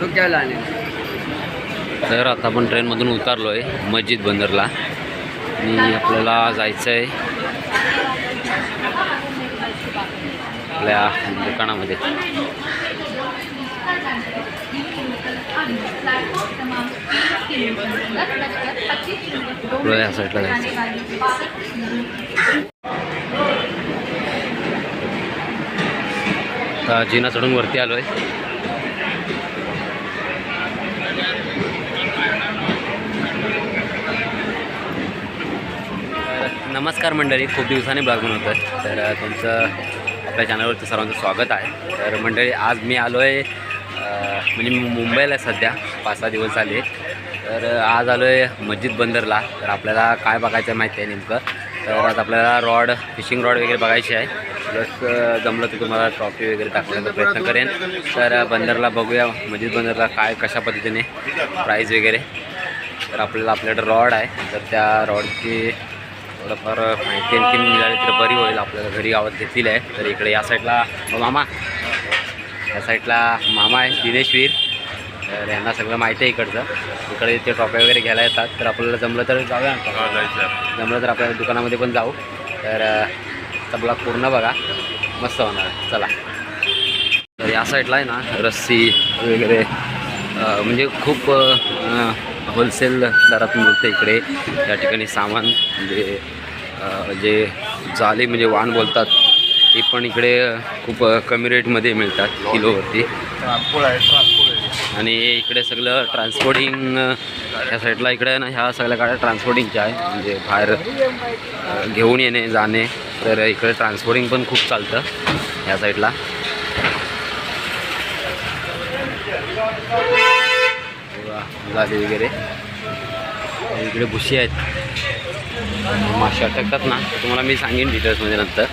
तो क्या लाने तर आता आपण ट्रेनमधून उतरलो आहे मस्जिद बंदरला. आणि आपल्याला जायचं आहे आपल्या दुकानामध्ये. या साईडला जायचं आता जिना चढून वरती आलो आहे नमस्कार मंडळी खूप दिवसांनी ब्लॉग बनवतो आहे तर तुमचं आपल्या चॅनलवरचं सर्वांचं स्वागत आहे. तर मंडळी आज मी आलो आहे म्हणजे मी मुंबईला आहे सध्या. पाच सहा दिवस झाले. तर आज आलो आहे मस्जिद बंदरला. तर आपल्याला काय बघायचं आहे माहिती आहे नेमकं? तर आज आपल्याला रॉड फिशिंग रॉड वगैरे बघायची आहे. प्लस जमलं तर तुम्हाला ट्रॉफी वगैरे टाकण्याचा प्रयत्न करेन. तर बंदरला बघूया. मस्जिद बंदरला काय कशा पद्धतीने प्राईज वगैरे. तर आपल्याला आपल्याकडे रॉड आहे. तर त्या रॉडची थोडंफार माहिती आणखी मिळाली तर बरी होईल. आपल्याला घरी गावात घेतलेली आहे. तर इकडे या साईडला मामा. या साईडला मामा आहे दिनेशवीर तर यांना सगळं माहिती आहे इकडचं. इकडे ते ट्रॉफी वगैरे घ्यायला येतात. तर आपल्याला जमलं तर जाऊया. जमलं तर आपल्या दुकानामध्ये पण जाऊ. तर तबला पूर्ण बघा. मस्त होणार. चला. तर या साईडला आहे ना रस्सी वगैरे. म्हणजे खूप होलसेल दरात मिळतं इकडे. या ठिकाणी सामान म्हणजे जे जाले म्हणजे वाण बोलतात ते पण इकडे खूप कमी रेटमध्ये मिळतात किलोवरती. आणि इकडे सगळं ट्रान्सपोर्टिंग ह्या साईडला इकडे ना ह्या सगळ्या गाड्या ट्रान्सपोर्टिंगच्या आहे म्हणजे बाहेर घेऊन येणे जाणे तर इकडे ट्रान्सपोर्टिंग पण खूप चालतं ह्या साईडला. झाले वगैरे. इकडे भुशी आहेत. मासे अटकतात ना तुम्हाला मी सांगेन डिटेल्समध्ये नंतर.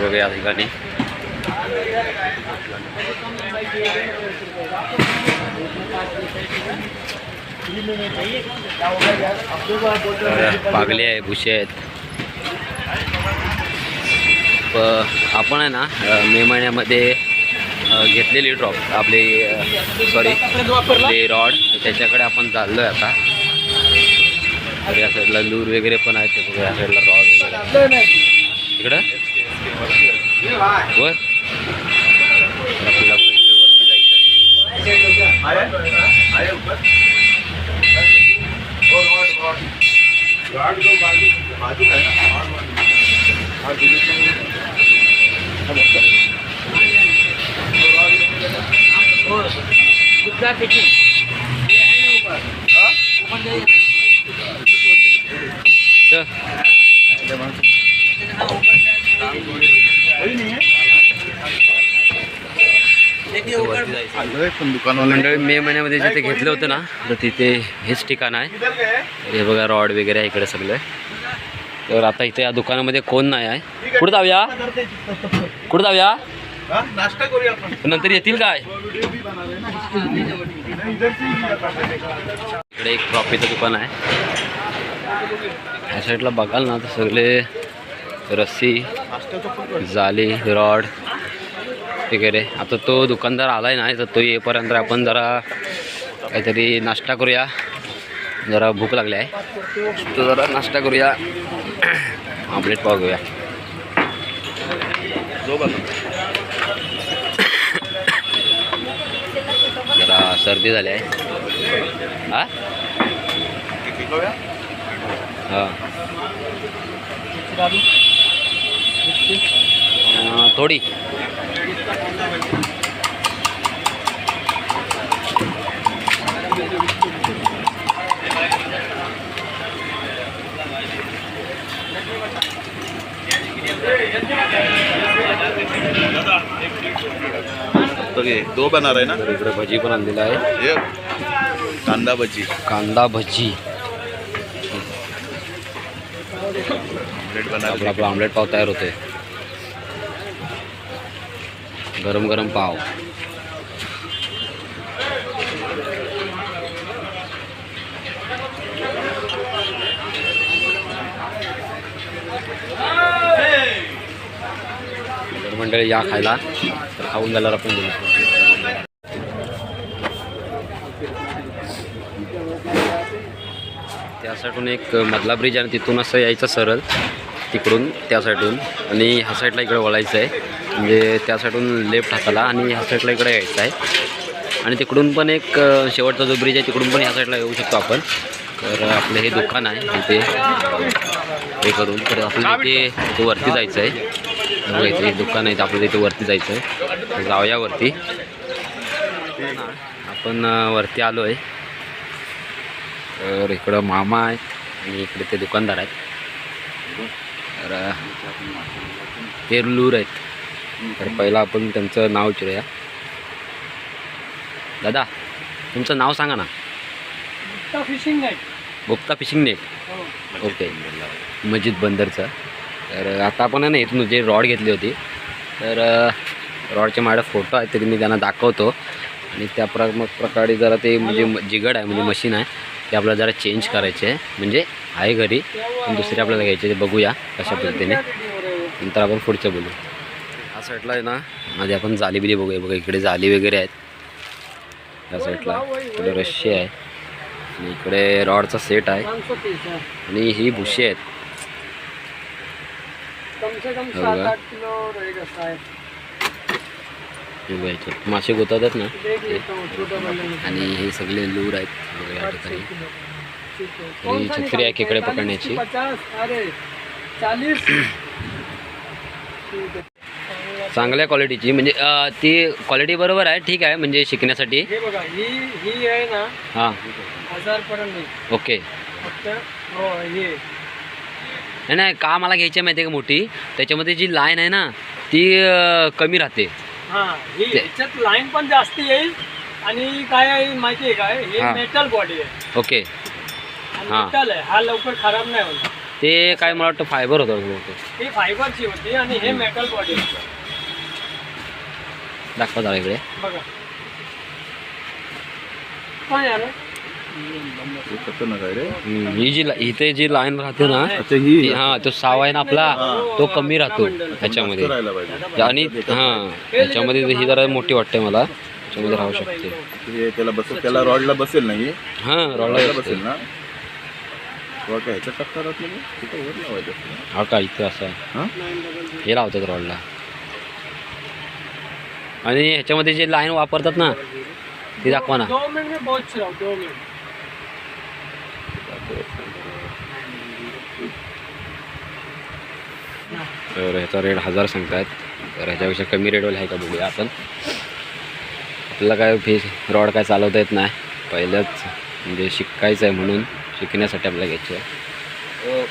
बघा या ठिकाणी. पागले आहे भुसे आहेत. आपण आहे ना मे महिन्यामध्ये घेतलेली ड्रॉप आपली सॉरी आपले रॉड त्याच्याकडे आपण चाललो आहे आता. तर या साईडला लूर वगैरे पण आहेत ते बघा, या साईडला रॉड वगैरे इकडं? वर. आपल्याला वरती जायचं आहे तर वरती मंडळी मे महिन्यामध्ये जिथे घेतलं होतं ना तर तिथे हेच ठिकाण आहे. हे बघा रॉड वगैरे आहे इकडे सगळं. तर आता इथे या दुकानामध्ये कोण नाही आहे. कुठं जाऊया? कुठं जाऊया? नाश्ता करूया आपण. नंतर येतील काय? इकडे एक ट्रॉफीचं दुकान आहे. ह्या साईडला बघाल ना तर सगळे रस्सी जाली रॉड वगैरे आता तो दुकानदार आलाय नाही तर तो येईपर्यंत आपण जरा काहीतरी नाश्ता करूया. जरा भूक लागली आहे. तो जरा नाश्ता करूया. आमलेट पाव घेऊया जरा सर्दी झाली आहे. हा? हां. अं, थोडी दो बनणार आहे ना? तर इकडे भजी पण आणलेलं आहे कांदा भजी। कांदा भजी। आपला आपला ऑमलेट पाव तयार होते गरम गरम पाव। तर मंडळी या खायला। खाऊन झाल्यावर आपण बोलू त्या साईडून एक मधला ब्रिज आणि तिथून असं यायचं सरळ तिकडून त्या साईडून आणि ह्या साईडला इकडं वळायचं आहे. म्हणजे त्या साईडून लेफ्ट हाताला आणि ह्या साईडला इकडं यायचं आहे. आणि तिकडून पण एक शेवटचा जो ब्रिज आहे तिकडून पण ह्या साईडला येऊ शकतो आपण. तर आपलं हे दुकान आहे. इथे हे करून. तर आपल्याला इथे वरती जायचं आहे. बघा इथे दुकान आहे आपल्याला इथे वरती जायचं आहे जाऊया वरती. आपण वरती आलो आहे तर इकडं मामा आहेत आणि इकडे ते दुकानदार आहेत. तर अ, तेरलूर आहेत. तर पहिला आपण त्यांचं नाव विचारूया. दादा तुमचं नाव सांगा ना. फिशिंग नाही गुप्ता फिशिंग नेट. ओके. मस्जिद बंदरचं. तर आता आपण आहे ना इथून जे रॉड घेतली होती तर रॉडचे माझ्या फोटो आहेत ते मी त्यांना दाखवतो. आणि त्या प्र प्रकारे जरा ते म्हणजे जिगड आहे म्हणजे मशीन आहे ते आपल्याला जरा चेंज करायचे आहे. म्हणजे आहे घरी पण दुसरे आपल्याला घ्यायचे ते बघूया कशा पद्धतीने. नंतर आपण पुढचं बोलू. ह्या साईडला आहे ना आधी आपण जाली बिली बघूया बघा इकडे जाली वगैरे आहेत. या साईडला इकडे रश्शी आहे. आणि इकडे रॉडचा सेट आहे. आणि ही भुशी आहेत. कम से कम हो सात का? आठ किलो रहेगा शायद बघा याच्यात मासे गोतवतात ना? हूँ आणि हे सगळे लूर आहेत. या ठिकाणी छत्री आहे. खेकडे? पकडण्याची. 40 की पचास? अरे चालीस ठीक आहे. चांगल्या क्वालिटीची. म्हणजे ती क्वालिटी बरोबर आहे ठीक आहे म्हणजे शिकण्यासाठी. हे ही ही आहे ना हां. ओके. फक्त हे. नाही नाही का मला घ्यायची माहिती आहे का मोठी? त्याच्यामध्ये जी लाईन आहे ना ती कमी राहते. हा ही ह्याच्यात लाईन पण जास्त येईल आणि काय आहे माहिती आहे काय हे हा. मेटल बॉडी आहे. ओके. आणि हा. मेटल आहे. हा लवकर खराब नाही होणार. ते काय मला वाटतं फायबर होतं बहुतेक. ही फायबरची होती आणि हे मेटल बॉडी दाखवा जरा इकडे. बघा. काय यार हे जी ला- इथे जी लाईन राहते ना ही ती- हां तो सावा आहे ना आपला तो कमी राहतो ह्याच्यामध्ये आणि हां ह्याच्यामध्ये ही जरा मोठी वाटते मला ह्याच्यामध्ये राहू शकते. हे त्याला बसेल त्याला रॉडला बसेल नाही हां? रॉडला बसेल. ना. हा का इथं असं? आहे. हा? हे लावतात रॉडला. आणि ह्याच्यामध्ये जे लाईन वापरतात ना ती दाखवा ना दो मिनट में पहुंच रहा हूँ दो मिनट तर ह्याचा रेट हजार सांगतायत. तर ह्याच्यापेक्षा कमी रेटवाला आहे का बघूया आपण. आपल्याला काय फी रॉड काय चालवता येत नाही. पहिलंच म्हणजे शिकायचं आहे म्हणून शिकण्यासाठी आपल्याला घ्यायचं आहे.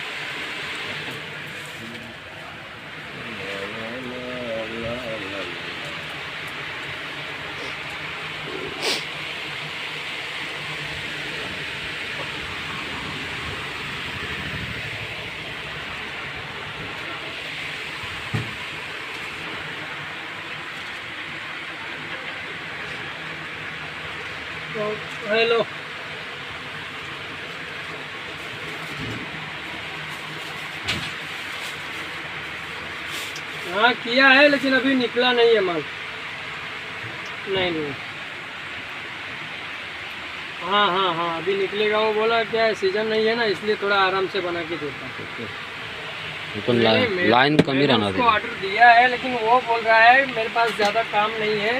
हेलो। हाँ किया है लेकिन अभी निकला नहीं है माल। नहीं नहीं। हाँ हाँ हाँ अभी निकलेगा वो बोला क्या है सीज़न नहीं है ना इसलिए थोड़ा आराम से बना के देता हूँ। मैं- लाईन कमी राहणार उसको ऑर्डर दिया है लेकिन वो बोल रहा है मेरे पास ज़्यादा काम नहीं है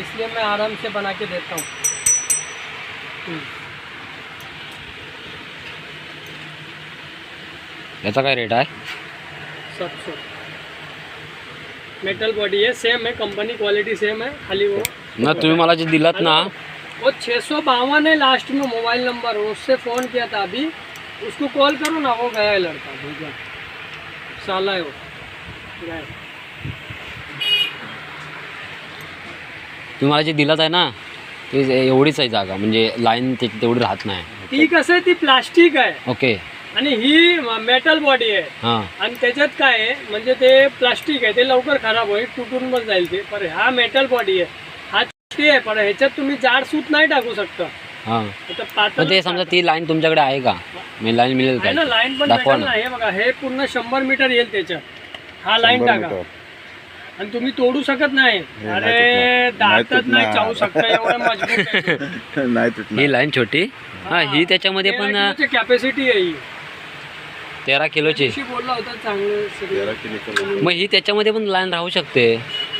इसलिए मैं आराम से बना के देता हूँ। याचा काय रेट आहे? सात मेटल बॉडी है सेम है कंपनी क्वालिटी सेम है खाली वो. ना तुम्ही मला जे दिलात ना. वो छः सौ बावन है लास्ट में मोबाइल नंबर उससे फ़ोन किया था अभी. उसको कॉल करो ना वो गया है लड़का भेजा साला है वो. गया तुम्ही मला जे दिलात आहे ना ते एवढीच आहे जागा म्हणजे लाईन त्याची तेवढी राहत नाही. ती कसं आहे ती प्लास्टिक आहे. ओके. आणि ही मेटल बॉडी आहे. हां. आणि त्याच्यात काय आहे म्हणजे ते प्लास्टिक आहे ते लवकर खराब होईल तुटून पण जाईल ते. पण हा मेटल बॉडी आहे. हा छोटी आहे पण ह्याच्यात तुम्ही जाड सूत नाही टाकू शकता. हां. ते समजा ती लाईन तुमच्याकडे आहे का? मी लाईन मिळेल लाईन पण दाखवा ना. हे बघा हे पूर्ण शंभर मीटर येईल त्याच्यात. हा लाईन टाका. आणि तुम्ही तोडू शकत नाही. हे अरे तुटणार. नाही दातात नाही तुटणार. चावू शकता एवढं मजबूत आहे. तो. नाही तुटणार. ही लाईन छोटी? हा ही. त्याच्यामध्ये पण कॅपॅसिटी आहे ही. तेरा किलोची. दिवशी बोलला होता चांगलं तेरा सगळं किलो मग ही त्याच्यामध्ये पण लाईन राहू शकते.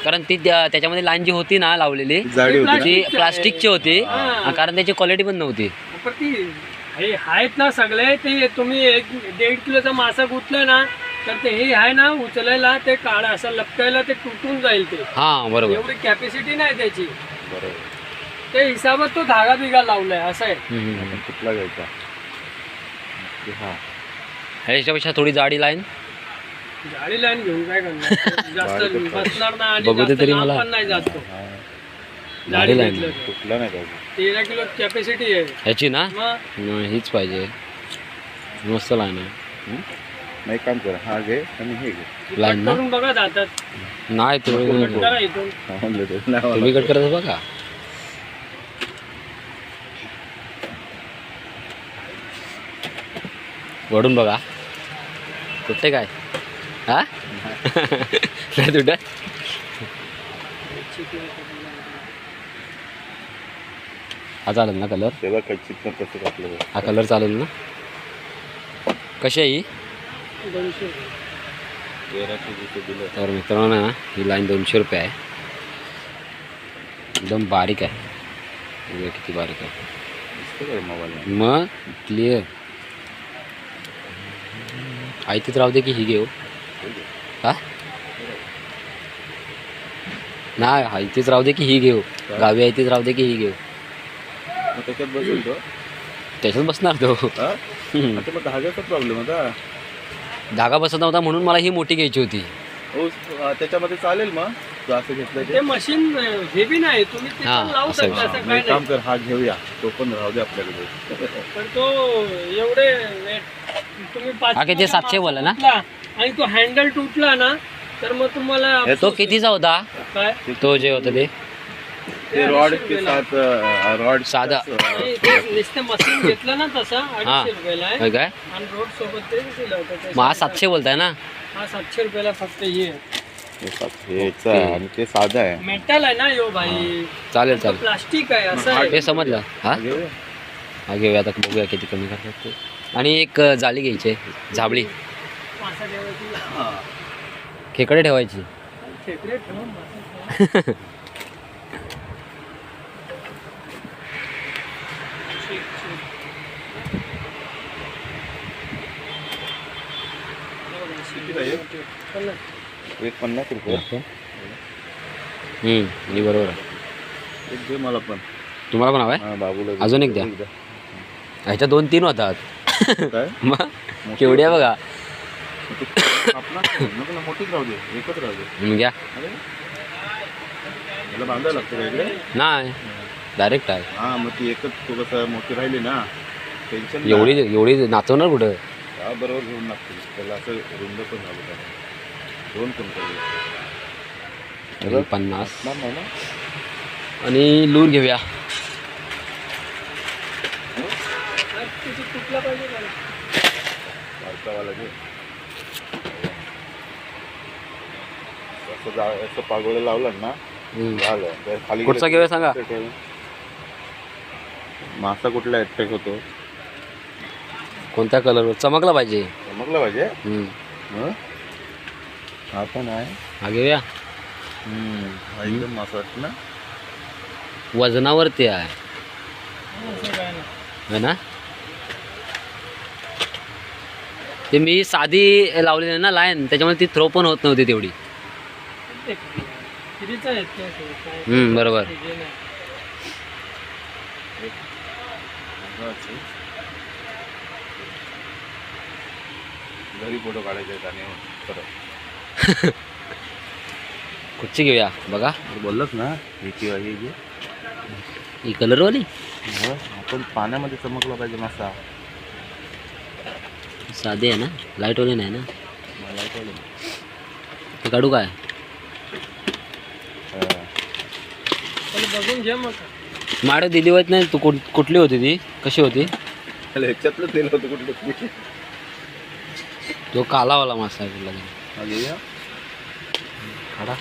कारण ती त्या- त्याच्यामध्ये लाईन जी होती ना लावलेली जाडी होती ना? ती प्लास्टिकची होती. हा, कारण त्याची क्वालिटी पण नव्हती. पण ती हे आहेत ना सगळे ते तुम्ही एक दीड किलोचा मासा गुतलं ना तर ते हे आहे ना उचलायला ते काढ असं लपकायला ते तुटून जाईल ते. हा बरोबर. एवढी कॅपॅसिटी नाही त्याची. बरोबर. ते हिसाबात तो धागा बिगा लावलाय असं आहे. हम्म. आपण कुठला घ्यायचा? ते हा. ह्याच्यापेक्षा थोडी जाडी लाईन. जाळी लाईन घेऊन काय करणार? जास्त. बसणार ना आणि बघू दे जास्त तरी लांब मला. पण नाही जात तो. हा. जाळी line. घेतलं तर. तुटला नाही पाहिजे. तेरा किलो कॅपॅसिटी आहे. ह्याची ना? मग? हीच पाहिजे. मस्त लाईन आहे. हं? नाही काम कर हा घे आणि हे घे लाईन कट ना? करून बघा जातात. नाही तुम्ही नको. करा इथून. हा, म्हणलं ते. नाही मला. तुम्ही कट करत बघा वडून बघा. कुठे काय? हा? नाही तुट हा चालेल ना कलर त्याला कच्चित. हा कलर चालेल ना? कशी आहे ही? तर मित्रांनो ना ही लाईन दोनशे रुपये आहे. एकदम बारीक आहे. किती बारीक आहे. मोबाईल मग क्लिअर आई तिथं राहू दे की ही घेऊ. का नाही हा इथेच राहू दे की ही घेऊ. गावी आहे तीच राहू दे की ही घेऊ. त्याच्यात बसेल तो. त्याच्यात बसणार तो. हा? प्रॉब्लेम होता धागा बसत नव्हता म्हणून मला ही मोठी घ्यायची होती. हो अं, त्याच्यामध्ये चालेल मग? तू असं घेतलं ते? ते मशीन हे बी नाही तुम्ही ते हा, पण लावू असं शकता आहे. असं मग एक काय काम नाही. कर हा घेऊया. तो पण राहू दे आपल्याकडे. पण तो एवढे तुम्ही पाच हा किती? किलोचा सातशे बोलला ना? तुटला आणि तो हँडल तुटला ना तर मग तुम्हाला तो अफसोस कितीचा होता? काय? तो जे होतं ते? ते रॉड के साथ रॉड साधा. मशीन घेतलं ना तसं हा. अडीचशे रुपयाला आहे. काय? आणि रोड सोबत ते दिलं होतं ते मग हा सातशे बोलताय ना? हा सातशे रुपयाला फक्त हे. आहे आणि ते साधा आहे. मेटल आहे ना यो भाई चालेल चालेल. प्लास्टिक आहे असं आहे. ते समजलं. हा? हा घेऊया. हा घेऊया. आता बघूया किती कमी करतात ते. आणि एक अ, जाळी घ्यायची आहे, झाबळी. मासा ठेवायची खेकडे ठेवायची. खेकडे ठेवून मासा ठेवा. कितीला एक? पन्नास. एक पन्नास रुपये हम्म, हे बरोबर आहे. एक दे मला पण. तुम्हाला पण हवं आहे? हा बाबूला दे. अजून एक द्या. ह्याच्या दोन तीन होतात. काय? मग केवढी आहे बघा. आपला नको ना मोठीच राहू दे. एकच राहू दे. हम्म, घ्या. अरे. याला बांधायला लागतं का इकडे? नाही. डायरेक्ट आहे. हा मग ती एकच मोठी राहिली ना टेन्शन एवढी एवढी नाचवणार कुठं? बरोबर घेऊन लागते त्याला असं रुंद पण झालं पाहिजे. दोन तरी पन्नास. असणार नाही ना आणि लूर घेऊया. तुटला पाहिजे घे. असं जा असं पागोळं लावलं ना. झालं. तर खाली कुठचा घेऊया सांगा. मासा कुठला अटॅक होतो. कोणत्या कलरवर चमकला पाहिजे समजलं पाहिजे हम्म. हं? हा पण आहे हा घेऊया हा एकदम मासा वाटतं ना वजनावरती आहे असं. है ना ते मी साधी लावलेली आहे ना लाईन त्याच्यामुळे ती थ्रो पण होत नव्हती तेवढी असं? हम्म, बरोबर. घरी फोटो काढायचे आहेत आणि परत. कुठची घेऊया? बघा. बोललोच ना ही किंवा ही घे. ही कलरवाली हं, आपण पाण्यामध्ये चमकला पाहिजे मासा. साधी आहे ना? लाईटवाली नाही ना? मला. ते काढू काय? हं. पण बघून घे मग. माडे दिली होत नाही तू कुठ- कुठली होती ती? कशी होती? त्याला ह्याच्यातलं तेल होतं कुठलं. तो कालावाला मासा आहे कुठला खडा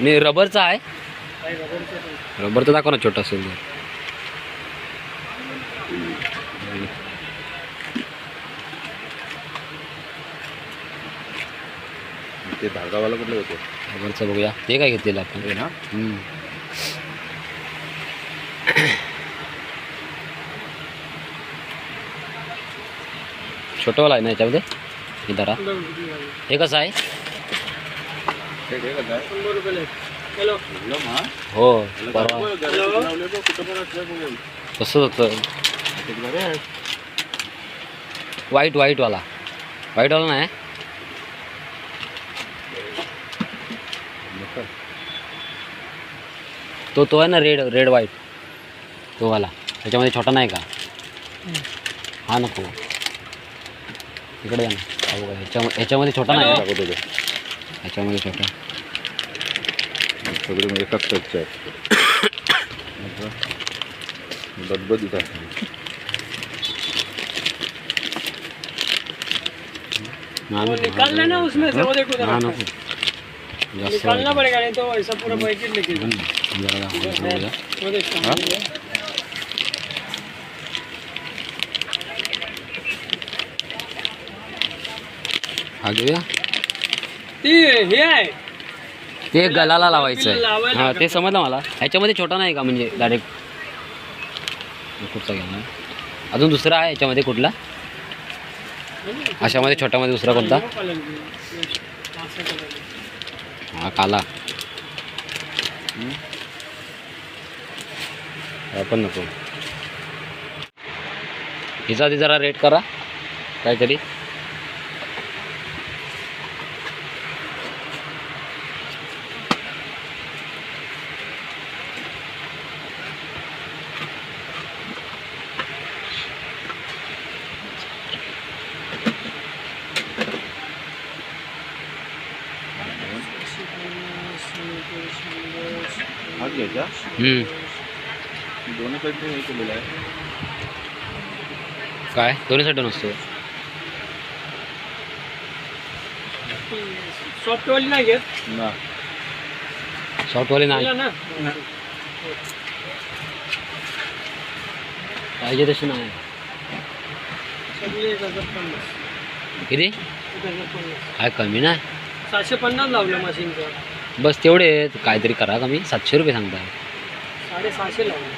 नाही रबरचा आहे? रबर तर दाखव ना छोटा असेल ते धागावाला कुठले होते? रबरचा बघूया. ते काय घेतलेलं आपण? छोटंवाला आहे ना याच्यामध्ये झाले. हे कसं आहे हे कसं परवा. तसंच होतं. व्हाईट व्हाईटवाला व्हाईटवाला नाही. तो तो आहे ना रेड रेड व्हाईट तो वाला त्याच्यामध्ये छोटा नाही का हा नको इकडे जा ना. बघा, ह्याच्या ह्याच्यामध्ये छोटा नाही का? दाखवतो ते. ह्याच्यामध्ये छोटा सगळे म्हणजे कच्चे आहेत. बदबदीत आहे. हा, वो निकालना ना उसमें से वो देखो जरा नको जास्त निकालना पड़ेगा नहीं तो ऐसा पूरा पैकेट लेके जाओ। जरा दाखव, बघूया. वो देखो। हाँ? घेऊया. ती हे आहे. ते गलाला लावायचं आहे हा? ते समजलं मला. ह्याच्यामध्ये छोटा नाही का म्हणजे डायरेक्ट कुठचा घ्या अजून दुसरा आहे याच्यामध्ये कुठला? अशामध्ये छोट्यामध्ये दुसरा कोणता? है। काला. पण नको. हिचा आधी जरा रेट करा. काहीतरी हात घ्यायचा हम्म. दोन्ही साईडने हे केलेलं आहे. काय? दोन्ही साईड नसतो. सॉफ्ट वाली नाही घेत ना सॉफ्टवाली नाही. ना? पाहिजे तशी नाही. सगळे एक हजार पन्नास. किती? एक हजार पन्नास. काय कमी नाही. सातशे पन्नास लावलं मशीनचं बस तेवढे आहेत. काहीतरी करा कमी. सातशे रुपये सांगताय. साडेसहाशे लावलं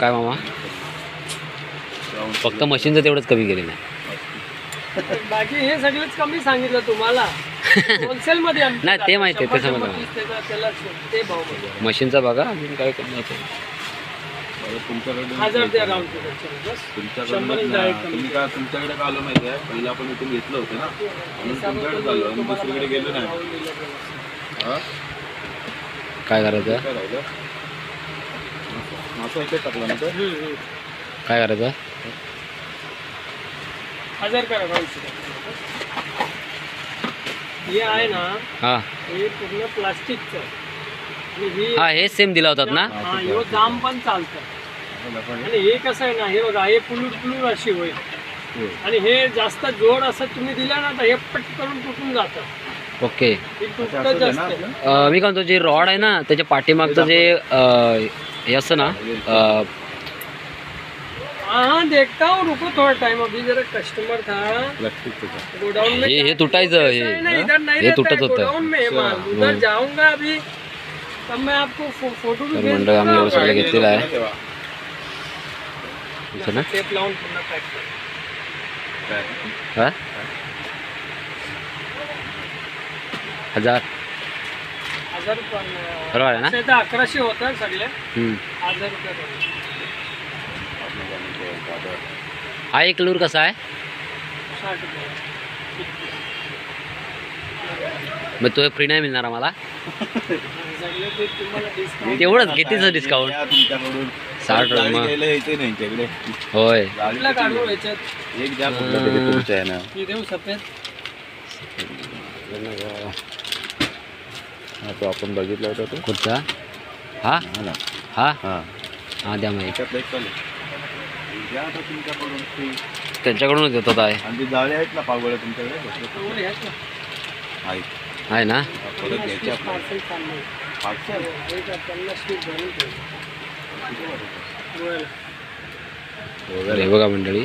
काय मामा? फक्त मशीनचं तेवढंच कमी केलेलं आहे. बाकी हे सगळंच कमी सांगितलं तुम्हाला. होलसेल मध्ये नाही, ते. माहिती आहे, ते त्याचा- भाव. मशीनचा बघा अजून काय कमी होतं तुमच्याकडे आलो माहिती आहे? पहिला आपण इथून घेतलं होतं ना. म्हणून तुमच्याकडे आलो आणि दुसरीकडे गेलो नाही. हा? काय करायचं? काय करायचं? हजार करा हे आहे ना हां. हे पूर्ण प्लास्टिकचं आणि हे हा सेम दिला होतात ना? हा ह्यो जाम पण चालतं. आणि हे कसं आहे ना हे बघा हे पुलूर पुलूर अशी होईल. हो. आणि हे जास्त जोड असं तुम्ही दिला ना तर हे पट करून तुटून जातं. ओके? अं, मी काय म्हणतो जे रॉड आहे ना त्याच्या पाठीमागचं जे अं, हे असतं ना अं, हाँ देखता हूँ रुको थोड़ा टाइम अभी जरा कस्टमर था का? गोडाउन में हे- क्या तुटायचं, वो कैसा ना? इधर नहीं रहता तुटत होतं. गोडाउन में अच्छा, माल उधर हम्म. जाऊंगा अभी तब मैं आपको फो, फोटो भी तर भेज मंडळ आम्ही एवढं सगळं गाडी घेतलेलं आहे तेव्हा. इथं ना टेप लावून पुन्हा पॅक कर काय? हा हजार. बरोबर ना? अकराशे होतं सगळे. हम्म. हजार रुपये. हा एक लूर कसा आहे? मग तो फ्री नाही मिळणार आम्हाला? सगळे ते तुम्हाला डिस्काउंट तेवढंच कितीचं डिस्काउंट साठ होय. एक द्या कुठलं तरी तुमच्या आहे ना ही हा तो आपण बघितला होता तो. कुठचा? हा? हा ना. हा? हा. हा द्या माहिती त्याच्यातलं एक चालेल द्या आता तुमच्याकडून free. त्यांच्याकडूनच येतात आहे आणि ते जाळे आहेत ना पावगळे तुमच्याकडे? आहेत. आहे ना? परत घ्यायचे आपल्याला. पार्सल. तर हे बघा मंडळी.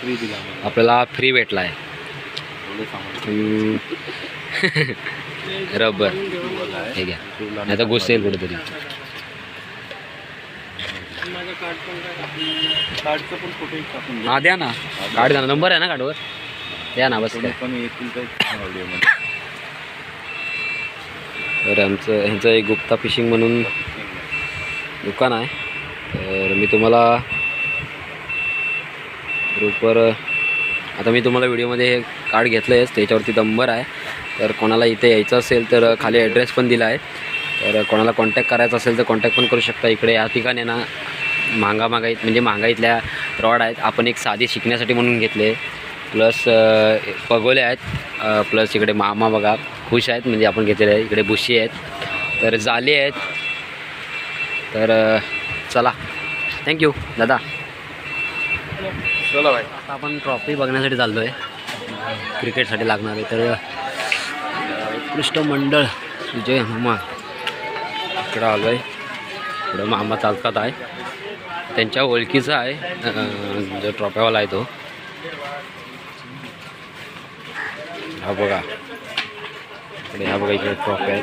फ्री दिला आम्हाला आपल्याला फ्री भेटला आहे एवढं सामान हम्म. रबर. हे घ्या. नाही तर घुसेल कुठेतरी. कार्ड द्या. हा द्या ना. कार्ड द्या ना नंबर आहे ना कार्डवर? द्या ना बस तर आमचं ह्यांचं एक गुप्ता फिशिंग म्हणून दुकान आहे. तर मी तुम्हाला ग्रुपवर आता मी तुम्हाला व्हिडिओमध्ये हे कार्ड घेतलं आहे त्याच्यावरती नंबर आहे. तर कोणाला इथे यायचं असेल तर खाली ॲड्रेस पण दिला आहे. तर कोणाला कॉन्टॅक्ट करायचा असेल तर कॉन्टॅक्ट पण करू शकता. इकडे या ठिकाणी ना महागा महागाईत म्हणजे महागाईतल्या रॉड आहेत. आपण एक साधी शिकण्यासाठी म्हणून घेतले. प्लस पगोले आहेत. प्लस इकडे मामा बघा खुश आहेत. म्हणजे आपण घेतलेले आहे. इकडे बुशी आहेत. तर जाली आहेत. तर चला. थँक्यू दादा. चला भाई. आता आपण ट्रॉफी बघण्यासाठी चाललो आहे क्रिकेटसाठी लागणार आहे. तर उत्कृष्ट मंडळ. विजय हनुमान. इकडं आलो आहे इकडं मामा चालतात आहे. त्यांच्या ओळखीचा आहे. जो ट्रॉफ्यावाला आहे तो. हा बघा. इकडे हा बघा इकडे ट्रॉफी आहे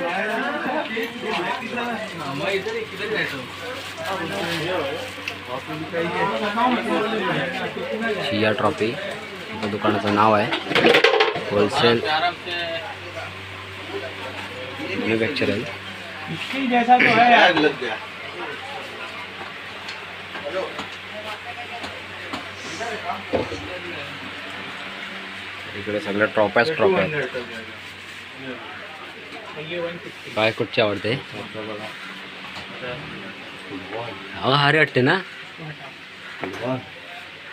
शिया ट्रॉफी. दुकानाचं नाव आहे. होलसेल मॅन्युफॅक्चर आहे इकडे सगळ्या ट्रॉप्याच ट्रॉप्या आहेत काय कुठची आवडते? अहो हारे वाटते ना?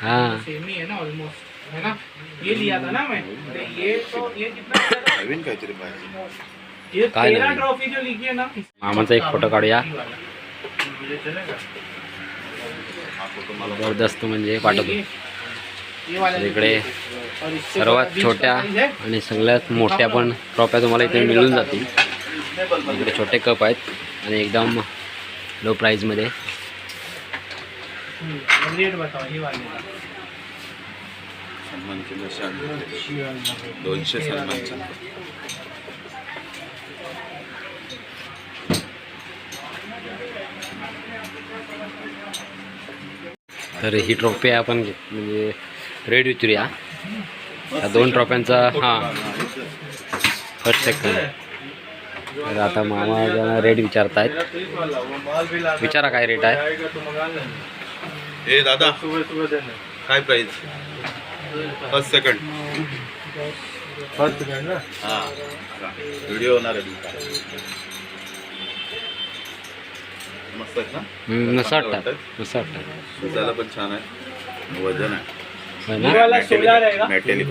हां। सेमी है ना ऑलमोस्ट है ना? ये लिया था ना मैं। तो ये तो ये कितना का था? नवीन काहीतरी पाहिजे। ये काय? ट्रॉफी जो लिखी है ना मामाचा एक फोटो काढूया. जबरदस्त म्हणजे पाठवतो. इकडे सर्वात छोट्या। आणि सगळ्यात मोठ्या पण ट्रॉफ्या तुम्हाला इथे मिळून जातील. इकडे छोटे कप आहेत आणि एकदम लो प्राईजमध्ये दोनशे सन्मानचे तर ही ट्रॉफी आपण घे- म्हणजे रेड विचारूया या दोन ट्रॉफ्यांचा हां. फर्स्ट सेकंड तर आता मामा रेट विचारतायत विचारा काय रेट आहे. ए दादा. काय प्राईज फर्स्ट सेकंड हा. व्हिडिओ होणार आहे. मस्त आहेत ना? दिसायला पण छान आहे. वजन आहे. मॅटेलिक.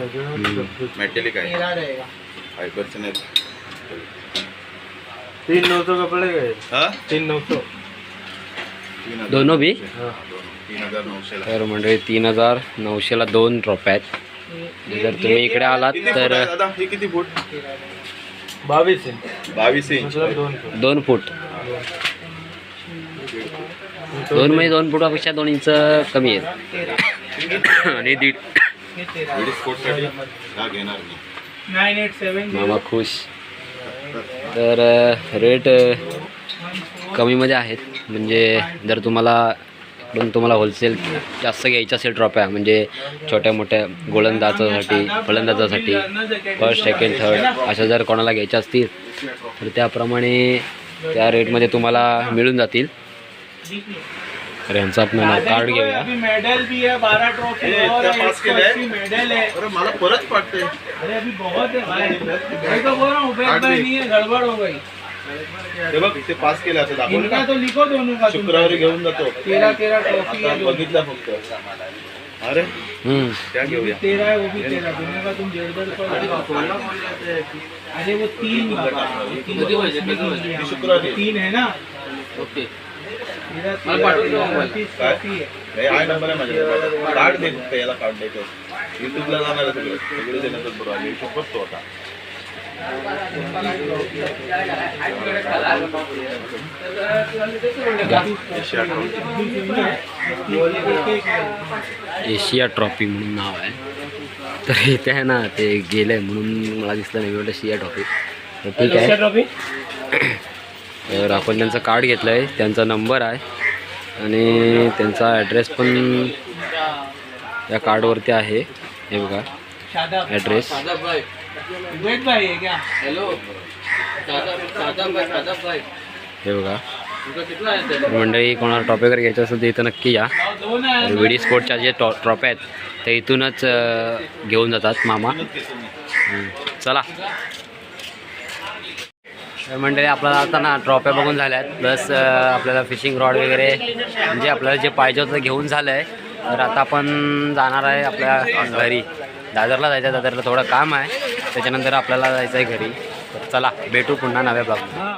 मॅटेलिक आहे. फायबरचे नाही. तीन नौ सौ कपड़े गए. हा? तीन नौ सौ. दोनो बी हा, दोन. तीन हजार नऊशेला. तर मंडळी तीन हजार नऊशेला दोन ट्रॉफ्या आहेत. जर तुम्ही इकडे आलात तर हे किती फूट? बावीस इंच. मतलब दोन फुट. दोन दोन म्हणजे दोन फुटापेक्षा दोन इंच कमी आहेत आणि दीड. मामा खुश. तर रेट कमीमध्ये आहेत. म्हणजे जर तुम्हाला पण तुम्हाला होलसेल जास्त घ्यायचं असेल ट्रॉफ्या म्हणजे छोट्या मोठ्या गोलंदाजासाठी फलंदाजासाठी फर्स्ट सेकंड थर्ड अशा जर कोणाला घ्यायच्या असतील तर त्याप्रमाणे त्या रेटमध्ये तुम्हाला मिळून जातील. तर यांचं आपण नाव कार्ड घेऊया अभी मेडल भी है बारह ट्रॉफी ए, और इतना है पास केला है? 180 मेडल है। अरे मला परत पाठते अरे अभी बहुत है भाई। मैं तो बोल रहा हूँ उबेर भाई नहीं है गड़बड़ हो गई। ते बघ ते पास केलं असं दाखवलं इनका ना तो लिखो दोनों का तुम। शुक्रवारी घेऊन जातो तेरह तेरह ट्रॉफी आता है जो बघितला फक्त अरे हम्म. त्या जो भी घेऊया तेरह है वो भी तेरह। दोनों का तुम डेढ़ डेढ़ सौ अरे वो तीन बाबा वो तीन तो इसमें गिन लिया ये शुक्रवारी है। तीन है ना? ओके। तेरह तेरह उनतीस ट्रॉफी है नाही हा नंबर आहे माझ्याकडे. कार्ड दे फक्त याला कार्ड द्यायचं युट्यूबला जाणार आहे सगळं. सगळे देण्याचं बरोबर आम्ही हिशोब करतो आता. एशिया ट्रॉफी म्हणून नाव आहे. तर इथे आहे ना ते गेलं म्हणून मला दिसलं नाही. एवढं एशिया ट्रॉफी. तर ठीक आहे. ट्रॉफी? तर आपण त्यांचं कार्ड घेतलं आहे त्यांचा नंबर आहे. आणि त्यांचा ॲड्रेस पण या कार्डवरती आहे. हे बघा ॲड्रेस हे बघा. मंडळी कोणाला ट्रॉफी वगैरे घ्यायचं असेल तर इथं नक्की या. विडी स्पोर्टच्या जे टॉ ट्रॉफ्या आहेत ते इथूनच घेऊन जातात मामा. चला. तर मंडळी आपल्याला आता ना ट्रॉप्या बघून झाल्या आहेत प्लस आपल्याला फिशिंग रॉड वगैरे म्हणजे आपल्याला जे पाहिजे होतं घेऊन झालं आहे तर आता आपण जाणार आहे आपल्या घरी. दादरला जायचं आहे दादरला थोडं काम आहे. त्याच्यानंतर आपल्याला जायचं आहे घरी. तर चला भेटू पुन्हा नव्या ब्लॉग